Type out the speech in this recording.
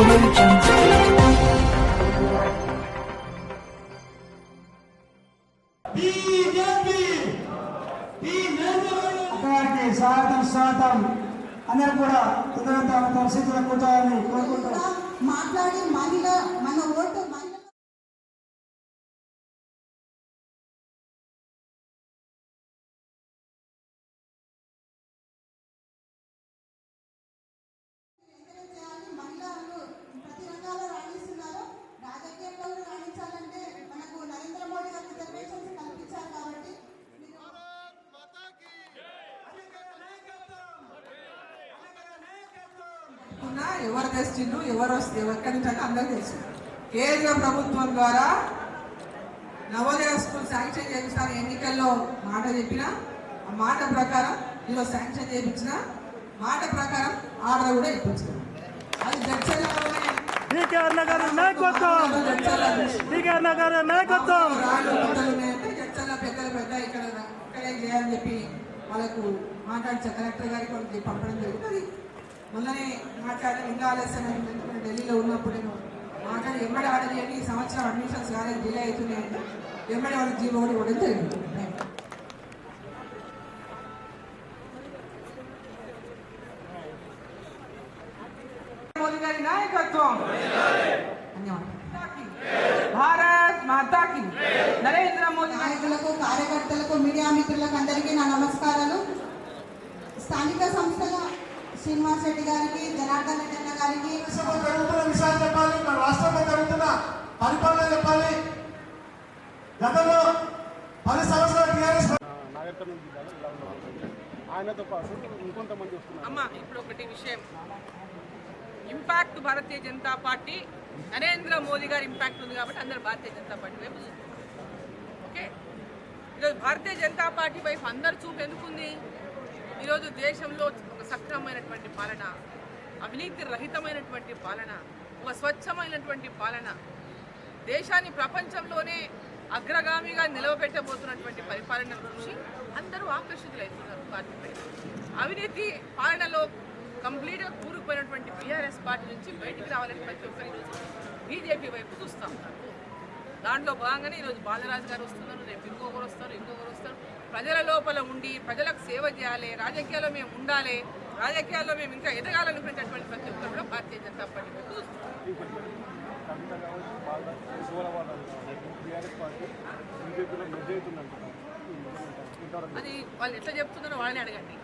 Audio Jungle. అందరూ కూడా తమ తమ కూర్చోవాలని కోరుకుంటూ మాట్లాడి మహిళ మన ఓటు ఉన్నా ఎవరు తెచ్చిండ్రు ఎవరు వస్తే ఎక్కడి నుంచి అంటే అందరికీ తెలుసు. కేంద్ర ప్రభుత్వం ద్వారా నవోదయ స్కూల్ శాంక్షన్ చేపిస్తాను ఎన్నికల్లో మాట చెప్పిన ఆ మాట ప్రకారం ఈరోజు శాంక్షన్ చేయించిన మాట ప్రకారం ఆర్డర్ కూడా ఇప్పించిన అది నాయకత్వం. నాయకత్వం. జడ్చల్ల పెద్దలు పెద్ద ఇక్కడ ఇక్కడే చేయాలని చెప్పి వాళ్ళకు మాట్లాడి కలెక్టర్ గారికి వాళ్ళకి పంపడం జరుగుతుంది. మొన్ననే మాట్లాడి ఇంకా ఆలస్యం అయింది. ఢిల్లీలో ఉన్నప్పుడు నేను మాట్లాడి ఎమ్మడి ఆర్డర్ చేయండి ఈ సంవత్సరం అడ్మిషన్స్ కానీ డిలే అవుతున్నాయంటే ఎమ్మడి వాళ్ళకి జీవో కూడా ఇవ్వడం జరిగింది గారి నాయకత్వం. భారత్ మాతాకి. నరేంద్ర మోదీ నాయకులకు కార్యకర్తలకు మీడియా మిత్రులకు అందరికీ నా నమస్కారాలు. స్థానిక సంస్థల శ్రీనివాస్ రెడ్డి గారికి జనార్దన్ రెడ్డి అన్న గారికి జరుగుతున్న విషయాలు చెప్పాలి మన రాష్ట్రంలో జరుగుతున్న పరిపాలన చెప్పాలి. గతంలో పది సంవత్సరాల టీఆర్ఎస్ ఆయనతో పాటు ఇంకొంతమంది వస్తున్నారు. అమ్మ ఇప్పుడు ఒకటి విషయం. ఇంపాక్ట్ భారతీయ జనతా పార్టీ నరేంద్ర మోదీ గారి ఇంపాక్ట్ ఉంది కాబట్టి అందరు భారతీయ జనతా పార్టీ వైపు చూస్తున్నారు. ఓకే? ఈరోజు భారతీయ జనతా పార్టీ వైపు అందరు చూపు ఎందుకుంది? ఈరోజు దేశంలో సక్రమమైనటువంటి పాలన అవినీతి రహితమైనటువంటి పాలన ఒక స్వచ్ఛమైనటువంటి పాలన దేశాన్ని ప్రపంచంలోనే అగ్రగామిగా నిలవబెట్టబోతున్నటువంటి పరిపాలన చూసి అందరూ ఆకర్షితులవుతున్నారు పార్టీపై అవినీతి పాలనలో కంప్లీట్గా కూరుకుపోయినటువంటి బీఆర్ఎస్ పార్టీ నుంచి బయటికి రావాలని ప్రతి ఒక్కరి బీజేపీ వైపు చూస్తూ ఉంటారు దాంట్లో భాగంగానే ఈరోజు బాలరాజు గారు వస్తున్నారు రేపు ఇంకొకరు వస్తారు ఇంకొకరు వస్తారు. ప్రజల లోపల ఉండి ప్రజలకు సేవ చేయాలి రాజకీయాల్లో మేము ఉండాలి రాజకీయాల్లో మేము ఇంకా ఎదగాలనుకునేటటువంటి ప్రతి ఒక్కరు కూడా భారతీయ జనతా పార్టీ అది వాళ్ళు ఎట్లా చెప్తున్నారో వాళ్ళని అడగండి.